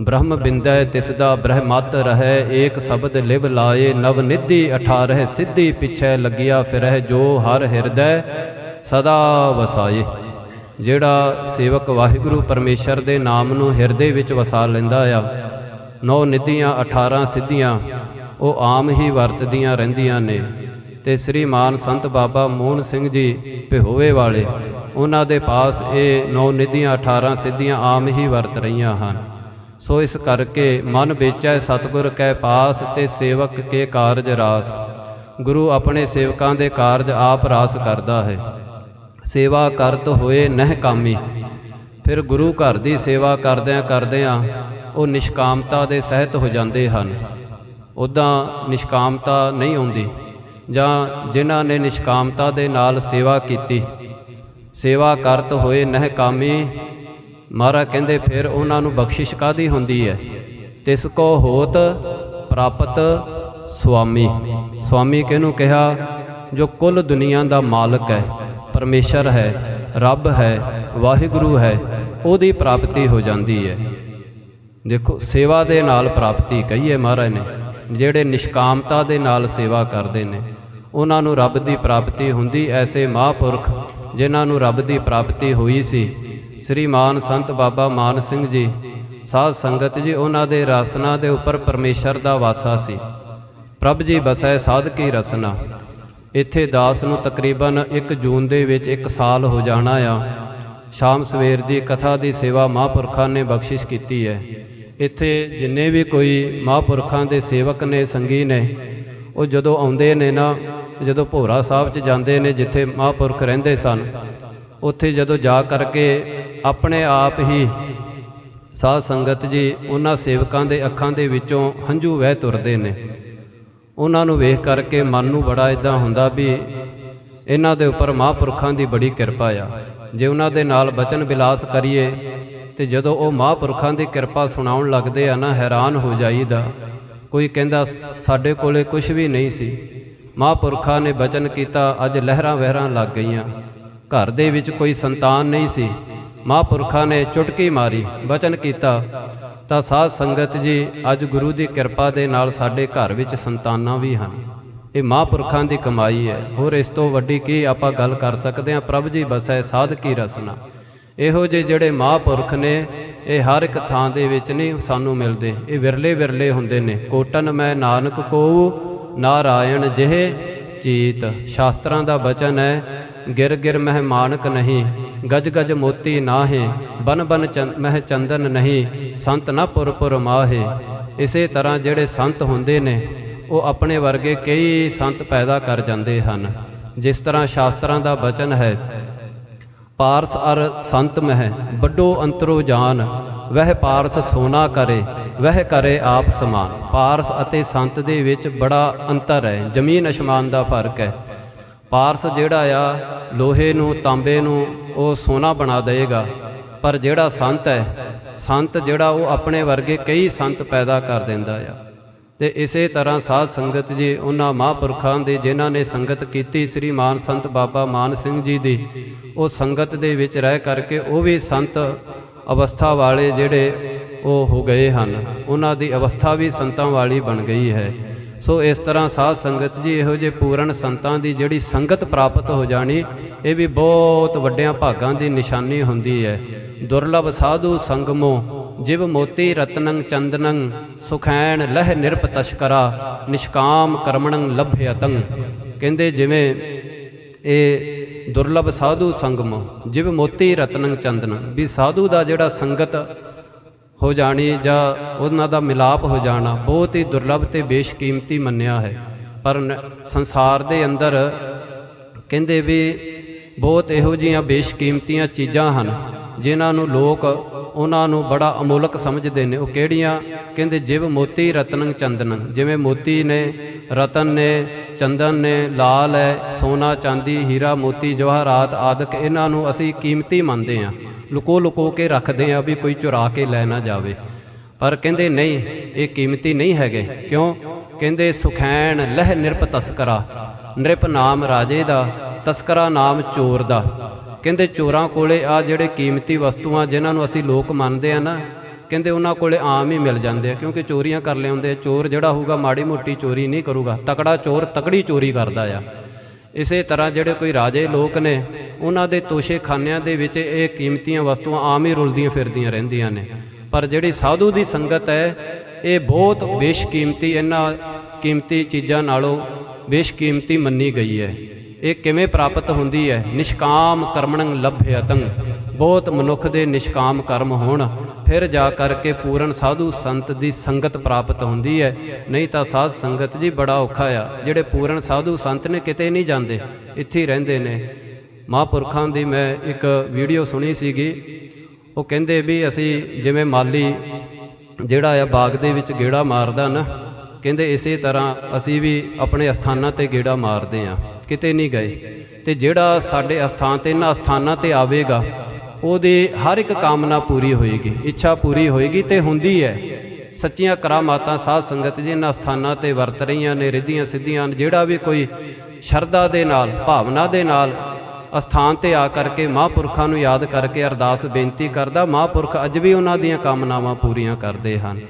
ਬ੍ਰਹਮ ਬਿੰਦੈ ਤਿਸ ਦਾ ਬ੍ਰਹਮਤ ਰਹੈ, ਏਕ ਸ਼ਬਦ ਲਿਵ ਲਾਏ, ਨਵ ਨਿਧੀ ਅਠਾਰਹ ਸਿੱਧੀ ਪਿਛੈ ਲੱਗਿਆ ਫਿਰਹਿ, ਜੋ ਹਰ ਹਿਰਦੈ ਸਦਾ ਵਸਾਏ। ਜਿਹੜਾ ਸੇਵਕ ਵਾਹਿਗੁਰੂ ਪਰਮੇਸ਼ਰ ਦੇ ਨਾਮ ਨੂੰ ਹਿਰਦੇ ਵਿੱਚ ਵਸਾ ਲੈਂਦਾ ਆ, ਨੌ ਨਿਧੀਆਂ 18 ਸਿੱਧੀਆਂ, ਉਹ ਆਮ ਹੀ ਵਰਤਦੀਆਂ ਰਹਿੰਦੀਆਂ ਨੇ। ਤੇ ਸ਼੍ਰੀਮਾਨ ਸੰਤ ਬਾਬਾ ਮੋਹਨ ਸਿੰਘ ਜੀ ਭਿਹੋਵੇ ਵਾਲੇ, ਉਹਨਾਂ ਦੇ ਪਾਸ ਇਹ ਨੌ ਨਿਧੀਆਂ 18 ਸਿੱਧੀਆਂ ਆਮ ਹੀ ਵਰਤ ਰਹੀਆਂ ਹਨ। ਸੋ ਇਸ ਕਰਕੇ ਮਨ ਵੇਚੈ ਸਤਿਗੁਰ ਕੈ ਪਾਸ ਤੇ ਸੇਵਕ ਕੇ ਕਾਰਜ ਰਾਸ। ਗੁਰੂ ਆਪਣੇ ਸੇਵਕਾਂ ਦੇ ਕਾਰਜ ਆਪ ਰਾਸ ਕਰਦਾ ਹੈ। ਸੇਵਾ ਕਰਤ ਹੋਏ ਨਹਿ ਕਾਮੀ। ਫਿਰ ਗੁਰੂ ਘਰ ਦੀ ਸੇਵਾ ਕਰਦਿਆਂ ਕਰਦਿਆਂ ਉਹ ਨਿਸ਼ਕਾਮਤਾ ਦੇ ਸਹਿਤ ਹੋ ਜਾਂਦੇ ਹਨ। ਉਦਾਂ ਨਿਸ਼ਕਾਮਤਾ ਨਹੀਂ ਆਉਂਦੀ। ਜਾਂ ਜਿਨ੍ਹਾਂ ਨੇ ਨਿਸ਼ਕਾਮਤਾ ਦੇ ਨਾਲ ਸੇਵਾ ਕੀਤੀ, ਸੇਵਾ ਕਰਤ ਹੋਏ ਨਹਿ ਕਾਮੀ ਮਹਾਰਾਜ ਕਹਿੰਦੇ ਫਿਰ ਉਹਨਾਂ ਨੂੰ ਬਖਸ਼ਿਸ਼ ਕਾਦੀ ਹੁੰਦੀ ਹੈ? ਤਿਸ ਕੋ ਹੋਤ ਪ੍ਰਾਪਤ ਸੁਆਮੀ। ਸੁਆਮੀ ਕਿਹਨੂੰ ਕਿਹਾ? ਜੋ ਕੁੱਲ ਦੁਨੀਆ ਦਾ ਮਾਲਕ ਹੈ, ਪਰਮੇਸ਼ਰ ਹੈ, ਰੱਬ ਹੈ, ਵਾਹਿਗੁਰੂ ਹੈ, ਉਹਦੀ ਪ੍ਰਾਪਤੀ ਹੋ ਜਾਂਦੀ ਹੈ। ਦੇਖੋ, ਸੇਵਾ ਦੇ ਨਾਲ ਪ੍ਰਾਪਤੀ ਕਹੀਏ ਮਹਾਰਾਜ ਨੇ, ਜਿਹੜੇ ਨਿਸ਼ਕਾਮਤਾ ਦੇ ਨਾਲ ਸੇਵਾ ਕਰਦੇ ਨੇ, ਉਹਨਾਂ ਨੂੰ ਰੱਬ ਦੀ ਪ੍ਰਾਪਤੀ ਹੁੰਦੀ, ਐਸੇ ਮਹਾਂਪੁਰਖ ਜਿਨ੍ਹਾਂ ਨੂੰ ਰੱਬ ਦੀ ਪ੍ਰਾਪਤੀ ਹੋਈ ਸੀ ਸ੍ਰੀ ਮਾਨ ਸੰਤ ਬਾਬਾ ਮਾਨ ਸਿੰਘ ਜੀ, ਸਾਧ ਸੰਗਤ ਜੀ, ਉਹਨਾਂ ਦੇ ਰਸਨਾ ਦੇ ਉੱਪਰ ਪਰਮੇਸ਼ਰ ਦਾ ਵਾਸਾ ਸੀ। ਪ੍ਰਭ ਜੀ ਬਸੈ ਸਾਧਕੀ ਰਸਨਾ। ਇੱਥੇ ਦਾਸ ਨੂੰ ਤਕਰੀਬਨ 1 ਜੂਨ ਦੇ ਵਿੱਚ 1 ਸਾਲ ਹੋ ਜਾਣਾ ਆ। ਸ਼ਾਮ ਸਵੇਰ ਦੀ ਕਥਾ ਦੀ ਸੇਵਾ ਮਹਾਂਪੁਰਖਾਂ ਨੇ ਬਖਸ਼ਿਸ਼ ਕੀਤੀ ਹੈ। ਇੱਥੇ ਜਿੰਨੇ ਵੀ ਕੋਈ ਮਹਾਂਪੁਰਖਾਂ ਦੇ ਸੇਵਕ ਨੇ, ਸੰਗੀ ਨੇ, ਉਹ ਜਦੋਂ ਆਉਂਦੇ ਨੇ ਨਾ, ਜਦੋਂ ਭੋਰਾ ਸਾਹਿਬ 'ਚ ਜਾਂਦੇ ਨੇ, ਜਿੱਥੇ ਮਹਾਂਪੁਰਖ ਰਹਿੰਦੇ ਸਨ, ਉੱਥੇ ਜਦੋਂ ਜਾ ਕਰਕੇ ਆਪਣੇ ਆਪ ਹੀ ਸਾਧ ਸੰਗਤ ਜੀ ਉਹਨਾਂ ਸੇਵਕਾਂ ਦੇ ਅੱਖਾਂ ਦੇ ਵਿੱਚੋਂ ਹੰਝੂ ਵਹਿ ਤੁਰਦੇ ਨੇ। ਉਹਨਾਂ ਨੂੰ ਵੇਖ ਕਰਕੇ ਮਨ ਨੂੰ ਬੜਾ ਇਦਾਂ ਹੁੰਦਾ ਵੀ ਇਹਨਾਂ ਦੇ ਉੱਪਰ ਮਹਾਂਪੁਰਖਾਂ ਦੀ ਬੜੀ ਕਿਰਪਾ ਆ। ਜੇ ਉਹਨਾਂ ਦੇ ਨਾਲ ਬਚਨ ਬਿਲਾਸ ਕਰੀਏ ਤੇ ਜਦੋਂ ਉਹ ਮਹਾਂਪੁਰਖਾਂ ਦੀ ਕਿਰਪਾ ਸੁਣਾਉਣ ਲੱਗਦੇ ਆ ਨਾ, ਹੈਰਾਨ ਹੋ ਜਾਈਦਾ। ਕੋਈ ਕਹਿੰਦਾ, ਸਾਡੇ ਕੋਲੇ ਕੁਝ ਵੀ ਨਹੀਂ ਸੀ। ਮਹਾਂਪੁਰਖਾਂ ਨੇ ਬਚਨ ਕੀਤਾ, ਅੱਜ ਲਹਿਰਾਂ ਵਹਿਰਾਂ ਲੱਗ ਗਈਆਂ। ਘਰ ਦੇ ਵਿੱਚ ਕੋਈ ਸੰਤਾਨ ਨਹੀਂ ਸੀ। ਮਹਾਂਪੁਰਖਾਂ ਨੇ ਚੁਟਕੀ ਮਾਰੀ, ਬਚਨ ਕੀਤਾ। ਤਾਂ ਸਾਧ ਸੰਗਤ ਜੀ, ਅੱਜ ਗੁਰੂ ਦੀ ਕਿਰਪਾ ਦੇ ਨਾਲ ਸਾਡੇ ਘਰ ਵਿੱਚ ਸੰਤਾਨਾਂ ਵੀ ਹਨ। ਇਹ ਮਹਾਂਪੁਰਖਾਂ ਦੀ ਕਮਾਈ ਹੈ। ਹੋਰ ਇਸ ਤੋਂ ਵੱਡੀ ਕੀ ਆਪਾਂ ਗੱਲ ਕਰ ਸਕਦੇ ਹਾਂ? ਪ੍ਰਭ ਜੀ ਬਸੈ ਸਾਧਕੀ ਰਸਨਾ। ਇਹੋ ਜਿਹੇ ਜਿਹੜੇ ਮਹਾਂਪੁਰਖ ਨੇ, ਇਹ ਹਰ ਇੱਕ ਥਾਂ ਦੇ ਵਿੱਚ ਨਹੀਂ ਸਾਨੂੰ ਮਿਲਦੇ। ਇਹ ਵਿਰਲੇ ਵਿਰਲੇ ਹੁੰਦੇ ਨੇ। ਕੋਟਨ ਮੈਂ ਨਾਨਕ ਕੋ ਨਾਰਾਇਣ ਜਿਹੇ ਚੀਤ। ਸ਼ਾਸਤਰਾਂ ਦਾ ਬਚਨ ਹੈ, ਗਿਰ ਗਿਰ ਮਹਿਮਾਨਕ ਨਹੀਂ। ਗਜ ਗਜ ਮੋਤੀ ਨਾਹੇ ਬਨ ਬਨ ਮਹਿ ਚੰਦਨ ਨਹੀਂ, ਸੰਤ ਨਾ ਪੁਰ ਪੁਰ ਮਾਹੇ। ਇਸੇ ਤਰ੍ਹਾਂ ਜਿਹੜੇ ਸੰਤ ਹੁੰਦੇ ਨੇ, ਉਹ ਆਪਣੇ ਵਰਗੇ ਕਈ ਸੰਤ ਪੈਦਾ ਕਰ ਜਾਂਦੇ ਹਨ। ਜਿਸ ਤਰ੍ਹਾਂ ਸ਼ਾਸਤਰਾਂ ਦਾ ਬਚਨ ਹੈ, ਪਾਰਸ ਅਰ ਸੰਤ ਮਹਿ, ਵੱਡੋ ਅੰਤਰੋ ਜਾਨ, ਵਹਿ ਪਾਰਸ ਸੋਨਾ ਕਰੇ, ਵਹਿ ਕਰੇ ਆਪ ਸਮਾਨ। ਪਾਰਸ ਅਤੇ ਸੰਤ ਦੇ ਵਿੱਚ ਬੜਾ ਅੰਤਰ ਹੈ, ਜ਼ਮੀਨ ਅਸਮਾਨ ਦਾ ਫ਼ਰਕ ਹੈ। ਪਾਰਸ ਜਿਹੜਾ ਆ, ਲੋਹੇ ਨੂੰ, ਤਾਂਬੇ ਨੂੰ ਉਹ ਸੋਨਾ ਬਣਾ ਦੇਗਾ ਪਰ ਜਿਹੜਾ ਸੰਤ ਹੈ, ਸੰਤ ਜਿਹੜਾ ਉਹ ਆਪਣੇ ਵਰਗੇ ਕਈ ਸੰਤ ਪੈਦਾ ਕਰ ਦਿੰਦਾ ਆ। ਤੇ ਇਸੇ ਤਰ੍ਹਾਂ ਸਾਧ ਸੰਗਤ ਜੀ, ਉਹਨਾਂ ਮਹਾਂਪੁਰਖਾਂ ਦੇ ਜਿਨ੍ਹਾਂ ਨੇ ਸੰਗਤ ਕੀਤੀ ਸ੍ਰੀ ਮਾਨ ਸੰਤ ਬਾਬਾ ਮਾਨ ਸਿੰਘ ਜੀ ਦੀ, ਉਹ ਸੰਗਤ ਦੇ ਵਿੱਚ ਰਹਿ ਕਰਕੇ ਉਹ ਵੀ ਸੰਤ ਅਵਸਥਾ ਵਾਲੇ ਜਿਹੜੇ ਉਹ ਹੋ ਗਏ ਹਨ। ਉਹਨਾਂ ਦੀ ਅਵਸਥਾ ਵੀ ਸੰਤਾਂ ਵਾਲੀ ਬਣ ਗਈ ਹੈ। ਸੋ ਇਸ ਤਰ੍ਹਾਂ ਸਾਧ ਸੰਗਤ ਜੀ ਇਹੋ ਜਿਹੇ ਪੂਰਨ ਸੰਤਾਂ ਦੀ ਜਿਹੜੀ ਸੰਗਤ ਪ੍ਰਾਪਤ ਹੋ ਜਾਣੀ, ਇਹ ਵੀ ਬਹੁਤ ਵੱਡਿਆਂ ਭਾਗਾਂ ਦੀ ਨਿਸ਼ਾਨੀ ਹੁੰਦੀ ਹੈ। ਦੁਰਲਭ ਸਾਧੂ ਸੰਗਮੋ, ਜਿਵ ਮੋਤੀ ਰਤਨੰ ਚੰਦਨੰ, ਸੁਖੈਣ ਲਹਿ ਨਿਰਪ ਤਸ਼ਕਰਾ, ਨਿਸ਼ਕਾਮ ਕਰਮਣੰ ਲਭਯਤੰ। ਕਹਿੰਦੇ ਜਿਵੇਂ ਇਹ ਦੁਰਲਭ ਸਾਧੂ ਸੰਗਮ, ਜਿਵ ਮੋਤੀ ਰਤਨੰ ਚੰਦਨ, ਵੀ ਸਾਧੂ ਦਾ ਜਿਹੜਾ ਸੰਗਤ ਹੋ ਜਾਣੀ ਜਾਂ ਉਹਨਾਂ ਦਾ ਮਿਲਾਪ ਹੋ ਜਾਣਾ, ਬਹੁਤ ਹੀ ਦੁਰਲਭ ਤੇ ਬੇਸ਼ਕੀਮਤੀ ਮੰਨਿਆ ਹੈ। ਪਰ ਸੰਸਾਰ ਦੇ ਅੰਦਰ ਕਹਿੰਦੇ ਵੀ ਬਹੁਤ ਇਹੋ ਜੀਆਂ ਬੇਸ਼ਕੀਮਤੀਆਂ ਚੀਜ਼ਾਂ ਹਨ, ਜਿਨ੍ਹਾਂ ਨੂੰ ਲੋਕ ਉਹਨਾਂ ਨੂੰ ਬੜਾ ਅਮੋਲਕ ਸਮਝਦੇ ਨੇ। ਉਹ ਕਿਹੜੀਆਂ? ਕਹਿੰਦੇ ਜਿਵ ਮੋਤੀ ਰਤਨੰ ਚੰਦਨੰ, ਜਿਵੇਂ ਮੋਤੀ ਨੇ ਰਤਨ ਨੇ, ਚੰਦਨ ਨੇ, ਲਾਲ ਹੈ, ਸੋਨਾ, ਚਾਂਦੀ, ਹੀਰਾ, ਮੋਤੀ, ਜਵਾਹਰਾਤ ਆਦਿਕ, ਇਹਨਾਂ ਨੂੰ ਅਸੀਂ ਕੀਮਤੀ ਮੰਨਦੇ ਹਾਂ। ਲੁਕੋ ਲੁਕੋ ਕੇ ਰੱਖਦੇ ਆ ਵੀ ਕੋਈ ਚੁਰਾ ਕੇ ਲੈ ਨਾ ਜਾਵੇ। ਪਰ ਕਹਿੰਦੇ ਨਹੀਂ, ਇਹ ਕੀਮਤੀ ਨਹੀਂ ਹੈਗੇ। ਕਿਉਂ? ਕਹਿੰਦੇ, ਸੁਖੈਣ ਲਹਿ ਨਿਰਪ ਤਸਕਰਾ, ਨਿਰਪ ਨਾਮ ਰਾਜੇ ਦਾ, ਤਸਕਰਾ ਨਾਮ ਚੋਰ ਦਾ। ਕਹਿੰਦੇ, ਚੋਰਾਂ ਕੋਲੇ ਆ ਜਿਹੜੇ ਕੀਮਤੀ ਵਸਤੂਆਂ ਜਿਨ੍ਹਾਂ ਨੂੰ ਅਸੀਂ ਲੋਕ ਮੰਨਦੇ ਆ ਨਾ, ਕਹਿੰਦੇ ਉਹਨਾਂ ਕੋਲੇ ਆਮ ਹੀ ਮਿਲ ਜਾਂਦੇ ਆ, ਕਿਉਂਕਿ ਚੋਰੀਆਂ ਕਰ ਲਿਆਉਂਦੇ ਆ। ਚੋਰ ਜਿਹੜਾ ਹੋਊਗਾ, ਮਾੜੀ ਮੋਟੀ ਚੋਰੀ ਨਹੀਂ ਕਰੂਗਾ। ਤਕੜਾ ਚੋਰ ਤਕੜੀ ਚੋਰੀ ਕਰਦਾ ਆ। ਇਸੇ ਤਰ੍ਹਾਂ ਜਿਹੜੇ ਕੋਈ ਰਾਜੇ ਲੋਕ ਨੇ ਉਹਨਾਂ ਦੇ ਤੋਸ਼ੇਖਾਨਿਆਂ ਦੇ ਵਿੱਚ ਇਹ ਕੀਮਤੀਆਂ ਵਸਤੂਆਂ ਆਮ ਹੀ ਰੁਲਦੀਆਂ ਫਿਰਦੀਆਂ ਰਹਿੰਦੀਆਂ ਨੇ। ਪਰ ਜਿਹੜੀ ਸਾਧੂ ਦੀ ਸੰਗਤ ਹੈ, ਇਹ ਬਹੁਤ ਬੇਸ਼ਕੀਮਤੀ ਇਹਨਾਂ ਕੀਮਤੀ ਚੀਜ਼ਾਂ ਨਾਲੋਂ ਬੇਸ਼ਕੀਮਤੀ ਮੰਨੀ ਗਈ ਹੈ। ਇਹ ਕਿਵੇਂ ਪ੍ਰਾਪਤ ਹੁੰਦੀ ਹੈ? ਨਿਸ਼ਕਾਮ ਕਰਮਣੰ ਲਭਯਤੰ। ਬਹੁਤ ਮਨੁੱਖ ਦੇ ਨਿਸ਼ਕਾਮ ਕਰਮ ਹੋਣ, ਫਿਰ ਜਾ ਕਰਕੇ ਪੂਰਨ ਸਾਧੂ ਸੰਤ ਦੀ ਸੰਗਤ ਪ੍ਰਾਪਤ ਹੁੰਦੀ ਹੈ। ਨਹੀਂ ਤਾਂ ਸਾਧ ਸੰਗਤ ਜੀ ਬੜਾ ਔਖਾ ਆ, ਜਿਹੜੇ ਪੂਰਨ ਸਾਧੂ ਸੰਤ ਨੇ ਕਿਤੇ ਨਹੀਂ ਜਾਂਦੇ, ਇੱਥੇ ਰਹਿੰਦੇ ਨੇ। ਮਹਾਂਪੁਰਖਾਂ ਦੀ ਮੈਂ ਇੱਕ ਵੀਡੀਓ ਸੁਣੀ ਸੀਗੀ। ਉਹ ਕਹਿੰਦੇ ਵੀ ਅਸੀਂ ਜਿਵੇਂ ਮਾਲੀ ਜਿਹੜਾ ਆ ਬਾਗ ਦੇ ਵਿੱਚ ਗੇੜਾ ਮਾਰਦਾ ਨਾ, ਕਹਿੰਦੇ ਇਸੇ ਤਰ੍ਹਾਂ ਅਸੀਂ ਵੀ ਆਪਣੇ ਅਸਥਾਨਾਂ ਤੇ ਗੇੜਾ ਮਾਰਦੇ ਆ ਕਿਤੇ ਨਹੀਂ ਗਏ। ਤੇ ਜਿਹੜਾ ਸਾਡੇ ਅਸਥਾਨ ਤੇ ਇਹਨਾਂ ਅਸਥਾਨਾਂ ਤੇ ਆਵੇਗਾ, ਉਹਦੀ ਹਰ ਇੱਕ ਕਾਮਨਾ ਪੂਰੀ ਹੋਏਗੀ, ਇੱਛਾ ਪੂਰੀ ਹੋਏਗੀ ਤੇ ਹੁੰਦੀ ਹੈ। ਸੱਚੀਆਂ ਕਰਾਮਾਤਾਂ ਸਾਧ ਸੰਗਤ ਜੀ ਇਹਨਾਂ ਸਥਾਨਾਂ ਤੇ ਵਰਤ ਰਹੀਆਂ ਨੇ, ਰਿੱਧੀਆਂ ਸਿੱਧੀਆਂ, ਜਿਹੜਾ ਵੀ ਕੋਈ ਸ਼ਰਧਾ ਦੇ ਨਾਲ, ਭਾਵਨਾ ਦੇ ਨਾਲ ਅਸਥਾਨ ਤੇ ਆ ਕਰਕੇ ਮਹਾਂਪੁਰਖਾਂ ਨੂੰ ਯਾਦ ਕਰਕੇ ਅਰਦਾਸ ਬੇਨਤੀ ਕਰਦਾ, ਮਹਾਂਪੁਰਖ ਅੱਜ ਵੀ ਉਹਨਾਂ ਦੀਆਂ ਕਾਮਨਾਵਾਂ ਪੂਰੀਆਂ ਕਰਦੇ ਹਨ।